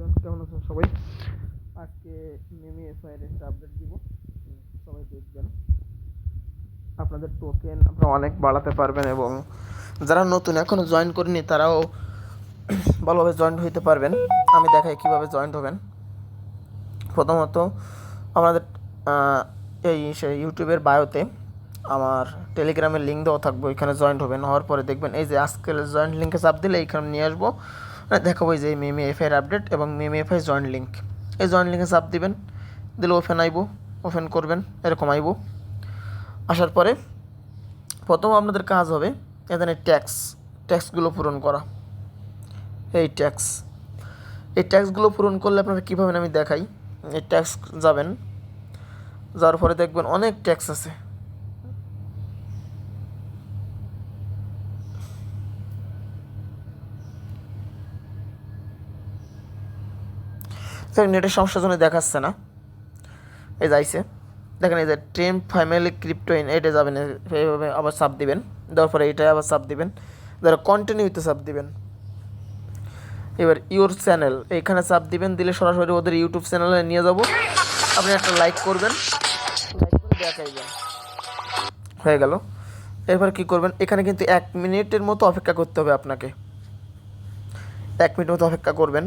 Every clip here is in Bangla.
এভরিওয়ান কেমন আছেন সবাই? আজকে মিমি এফআইয়ের একটা আপডেট দিব। সবাই দেখবেন। আপনাদের টোকেন আপনারা অনেক বাড়াতে পারবেন এবং যারা নতুন এখনও জয়েন করেনি, তারাও ভালোভাবে জয়েন হইতে পারবেন। আমি দেখাই কীভাবে জয়েন হবেন। প্রথমত, আমাদের এই ইউটিউবের বায়োতে আমার টেলিগ্রামের লিঙ্ক দেওয়া থাকবে, ওইখানে জয়েন্ট হবেন। হওয়ার পরে দেখবেন, এই যে আজকের জয়েন্ট লিঙ্কে চাপ দিলে এইখানে নিয়ে আসব। দেখাবো এই যে মিমি এফআইয়ের আপডেট এবং মিমি এফআই জয়েন্ট লিঙ্ক এই জয়েন্ট লিঙ্কে চাপ দিবেন, দিলে ওপেন আইবো ওপেন করবেন, এরকম আইবো। আসার পরে প্রথম আপনাদের কাজ হবে এখানে ট্যাক্স ট্যাক্সগুলো পূরণ করা। এই ট্যাক্স এই ট্যাক্সগুলো পূরণ করলে আপনারা কীভাবে আমি দেখাই? এই ট্যাক্স যাবেন, যাওয়ার পরে দেখবেন অনেক ট্যাক্স আছে। নেটের সমস্যার জন্য দেখাচ্ছে না। এই যাইছে দেখেন, এই যে ট্রেন ফ্যামিলি ক্রিপ্টোইন এটা যাবেন, এইভাবে আবার সাপ দিবেন। দেওয়ার পরে এইটাই আবার সাপ দিবেন। যারা কন্টিনিউতে সাপ দিবেন। এবার ইউর চ্যানেল এইখানে চাপ দিবেন, দিলে সরাসরি ওদের ইউটিউব চ্যানেলে নিয়ে যাব। আপনি একটা লাইক করবেন। লাইক করে দেখাইবেন হয়ে গেল। এরপর কি করবেন, এখানে কিন্তু এক মিনিটের মতো অপেক্ষা করতে হবে আপনাকে। এক মিনিট মতো অপেক্ষা করবেন।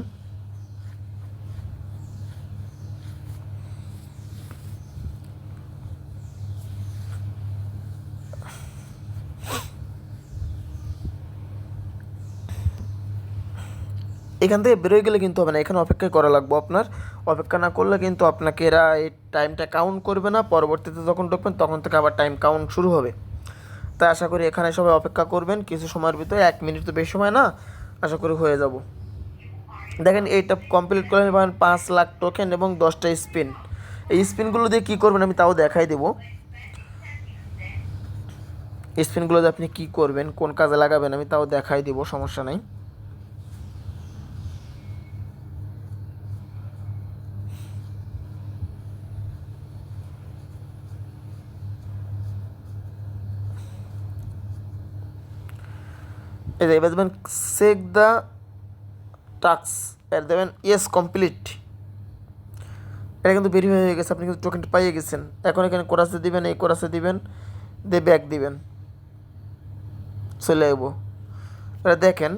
এখান থেকে বেরোয় গেলে কিন্তু হবে না, এখানে অপেক্ষা করা লাগবে আপনার। অপেক্ষা না করলে কিন্তু আপনাকে এরা এই টাইমটা কাউন্ট করবে না, পরবর্তীতে যখন ঢুকবেন তখন থেকে আবার টাইম কাউন্ট শুরু হবে। তাই আশা করি এখানে সবাই অপেক্ষা করবেন, কিছু সময়ের ভিতরে, এক মিনিট তো বেশি সময় না, আশা করি হয়ে যাব। দেখেন এইটা কমপ্লিট করে পাবেন পাঁচ লাখ টোকেন এবং দশটা স্পিন এই স্পিনগুলো দিয়ে কী করবেন আমি তাও দেখাই দেবো। স্পিনগুলো দিয়ে আপনি কী করবেন, কোন কাজে লাগাবেন আমি তাও দেখাই দিব, সমস্যা নাই। এই এবার দেবেন চেক দ্য টাক্স এর দেবেন ইয়েস কমপ্লিট এটা কিন্তু ভেরিফাই হয়ে গেছে, আপনি কিন্তু টোকেনটা পাইয়ে গেছেন। এখন এখানে কোরাসে দিবেন, এই কোরাসে দিবেন, দিয়ে ব্যাক দিবেন। চলে যাব এবার দেখেন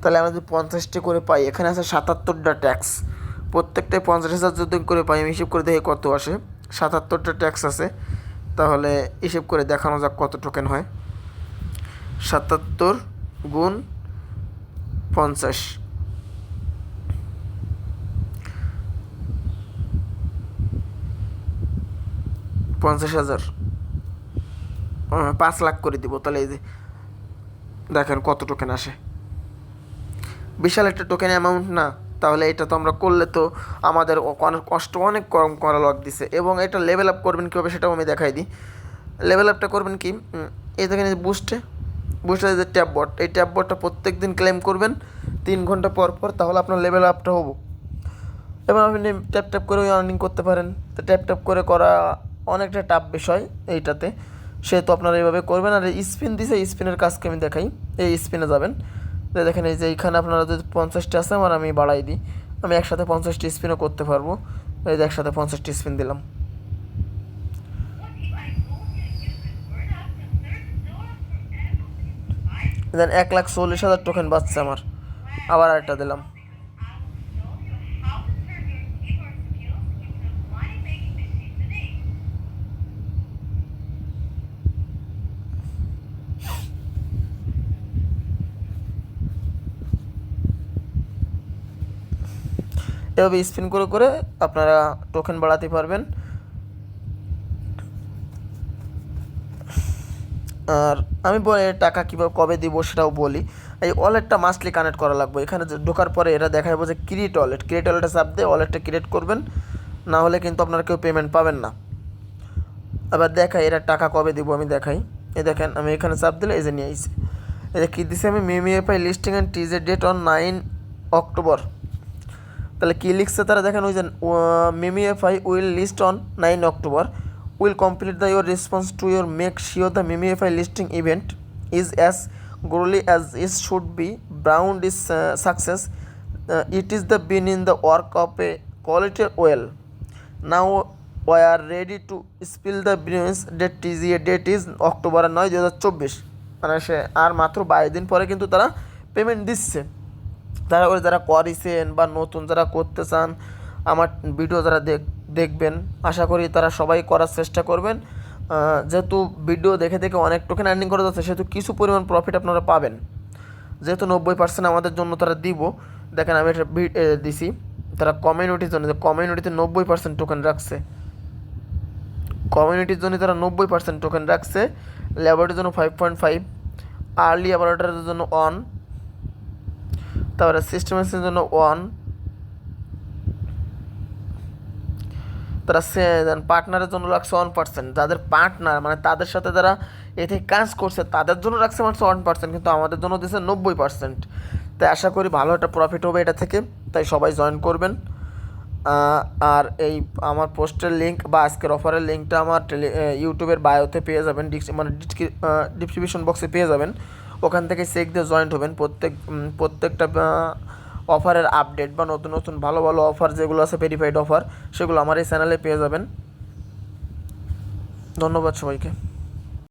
তাহলে আমরা যদি পঞ্চাশটি করে পাই, এখানে আছে সাতাত্তরটা ট্যাক্স প্রত্যেকটায় পঞ্চাশ হাজার যদি করে পাই, আমি হিসেব করে দেখি কত আসে। সাতাত্তরটা ট্যাক্স আছে, তাহলে হিসেব করে দেখানো যাক কত টোকেন হয়। সাতাত্তর গুণ পঞ্চাশ। পঞ্চাশ হাজার। পাঁচ লাখ করে দিব, তাহলে এই যে দেখেন কত টোকেন আসে। বিশাল একটা টোকেন অ্যামাউন্ট না, তাহলে এটা তো আমরা করলে তো আমাদের অনেক কষ্ট অনেক কম করা লাগ দিছে এবং এটা লেভেল আপ করবেন কীভাবে সেটাও আমি দেখাই দিই। লেভেল আপটা করবেন কি? এই দেখেন বুস্টে বুস্টে যে ট্যাব বট এই ট্যাব বটটা প্রত্যেক দিন ক্লেম করবেন, তিন ঘণ্টা পর পর, তাহলে আপনার লেভেল আপটা হব। এবং আপনি ট্যাপ ট্যাপ করে ওই আর্নিং করতে পারেন। তো ট্যাপ ট্যাপ করে করা অনেকটা টাফ বিষয় এইটাতে। সেহেতু আপনারা এইভাবে করবেন। আর স্পিন দিছে স্পিনের কাজকে আমি দেখাই। এই স্পিনে যাবেন। তো দেখেন এই যে এইখানে আপনারা যদি পঞ্চাশটি আছে, আমার আমি বাড়াই দিই। আমি একসাথে পঞ্চাশটি স্পিনও করতে পারব। এই যে একসাথে পঞ্চাশটি স্পিন দিলাম। দেন এক লাখ চল্লিশ হাজার টোকেন বাঁচছে আমার। আবার আরেকটা দিলাম। এভাবে স্পিন করে করে আপনারা টোকেন বাড়াতে পারবেন। আর আমি বলে টাকা কীভাবে, কবে দিব সেটাও বলি। এই ওয়ালেটটা মাস্টলি কানেক্ট করা লাগবে। এখানে ঢোকার পরে এরা দেখাবো যে ক্রিয়েট ওয়ালেট ক্রিয়েট ওয়ালেটে চাপ দিয়ে ওয়ালেটটা ক্রিয়েট করবেন, না হলে কিন্তু আপনারা কেউ পেমেন্ট পাবেন না। আবার দেখাই এরা টাকা কবে দিব আমি দেখাই। এ দেখেন, আমি এখানে চাপ দিলে এই যে নিয়ে আইছি। যে কী দিছি আমি? MemeFi listing and TGE date on nine October তাহলে কী লিখছে তারা? দেখেন ওই যে MemeFi will list on nine October will complete the your response to your make sure the MemeFi listing event is as growly as is should be browned is success it is the been in the work of a quality well now why are ready to spill the beans date is ইয়ে ডেট ইজ অক্টোবর নয় দু হাজার চব্বিশ মানে সে আর মাত্র বাইশ দিন পরে কিন্তু তারা পেমেন্ট দিচ্ছে। তারা করে যারা করেছেন বা নতুন যারা করতে চান আমার ভিডিও যারা দেখ, দেখবেন, আশা করি তারা সবাই করার চেষ্টা করবেন। যেহেতু ভিডিও দেখে দেখে অনেক টোকেন আর্নিং করা যাচ্ছে, সেহেতু কিছু পরিমাণ প্রফিট আপনারা পাবেন। যেহেতু নব্বই পার্সেন্ট আমাদের জন্য তারা দিব, দেখেন আমি এটা দিছি। তারা কমিউনিটির জন্য কমিউনিটিতে নব্বই পার্সেন্ট টোকেন রাখছে। কমিউনিটির জন্য তারা নব্বই পার্সেন্ট টোকেন রাখছে ল্যাবরেটরির জন্য ফাইভ পয়েন্ট ফাইভ আর্লি ল্যাবরেটরির জন্য ওয়ান তারপরে সিস্টেমের জন্য ওয়ান তারা পার্টনারের জন্য রাখছে ওয়ান পার্সেন্ট যাদের পার্টনার মানে তাদের সাথে যারা এতে কাজ করছে, তাদের জন্য রাখছে মাত্র ওয়ান পার্সেন্ট কিন্তু আমাদের জন্য দিচ্ছে নব্বই পার্সেন্ট তাই আশা করি ভালো একটা প্রফিট হবে এটা থেকে, তাই সবাই জয়েন করবেন। আর এই আমার পোস্টের লিঙ্ক বা আজকের অফারের লিঙ্কটা আমার টেলি ইউটিউবের বায়োতে পেয়ে যাবেন মানে ডিসক্রিপশন বক্সে পেয়ে যাবেন। ওখান থেকে চেক দিয়ে জয়েন্ট হবেন। প্রত্যেক প্রত্যেকটা অফারের আপডেট বা নতুন নতুন ভালো ভালো অফার যেগুলো আছে ভেরিফাইড অফার, সেগুলো আমার এই চ্যানেলে পেয়ে যাবেন। ধন্যবাদ সবাইকে।